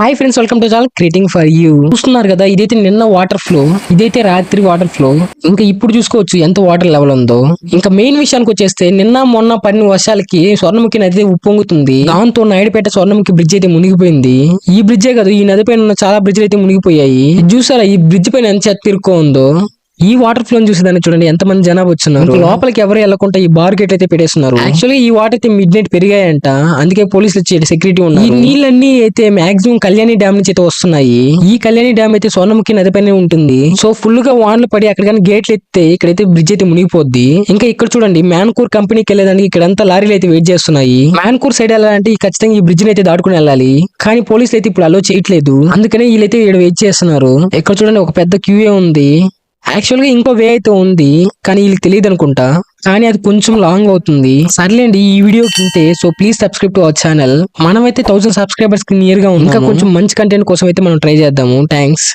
Hi friends welcome to channel creating for you చూస్తున్నారు కదా ఇదైతే నిన్న వాటర్ ఫ్లో ఇదైతే రాత్రి వాటర్ ఫ్లో ఇంకా ఇప్పుడు చూసుకోవచ్చు ఎంత వాటర్ లెవెల్ ఉందో. ఇంకా మెయిన్ విషయానికి వచ్చేస్తే నిన్న మొన్న పడిన వర్షాలకి స్వర్ణముఖి నది ఉప్పొంగుతుంది. దాంతో నాయుడుపేట స్వర్ణముఖి బ్రిడ్జ్ అయితే మునిగిపోయింది. ఈ బ్రిడ్జే కాదు ఈ నది పైన ఉన్న చాలా బ్రిడ్జ్లు అయితే మునిగిపోయాయి. చూసారా ఈ బ్రిడ్జ్ పైన ఎంత చెత్త ఇరుక్కో ఉందో ఈ వాటర్ ఫ్లో చూసేదాన్ని చూడండి ఎంత మంది జనాభా వచ్చున్నారు. లోపలికి ఎవరు వెళ్ళకుండా ఈ బార్ గేట్ అయితే పెట్టేస్తున్నారు. యాక్చువల్లీ ఈ వాటర్ అయితే మిడ్ నైట్ పెరిగాయంట. అందుకే పోలీసులు వచ్చి సెక్యూరిటీ ఉన్నారు ఈ నీళ్ళన్నీ అయితే మాక్సిమం కళ్యాణి డ్యామ్ నుంచి అయితే వస్తున్నాయి. ఈ కళ్యాణి డ్యామ్ అయితే సోనముఖి నది పైన ఉంటుంది. సో ఫుల్గా వానలు పడి అక్కడ కానీ గేట్లు ఎత్తే ఇక్కడైతే బ్రిడ్జ్ అయితే మునిగిపోద్ది. ఇంకా ఇక్కడ చూడండి మ్యాన్కూర్ కంపెనీకి వెళ్ళేదానికి ఇక్కడంతా లారీలు అయితే వెయిట్ చేస్తున్నాయి. మ్యాన్కూర్ సైడ్ వెళ్ళాలంటే ఈ ఖచ్చితంగా ఈ బ్రిడ్జ్ అయితే దాటుకుని వెళ్ళాలి. కానీ పోలీసులు అయితే ఇప్పుడు అలో చేయట్లేదు. అందుకనే వీళ్ళైతే ఇక్కడ వెయిట్ చేస్తున్నారు. ఇక్కడ చూడండి ఒక పెద్ద క్యూఏ ఉంది. యాక్చువల్గా ఇంకో వే అయితే ఉంది కానీ వీళ్ళకి తెలియదు అనుకుంటా. కానీ అది కొంచెం లాంగ్ అవుతుంది. సర్లేండి ఈ video కింటే so please subscribe to our channel మనమైతే థౌసండ్ సబ్స్క్రైబర్స్కి నియర్గా ఉంది ఇంకా కొంచెం మంచి కంటెంట్ కోసం అయితే మనం ట్రై చేద్దాము. థ్యాంక్స్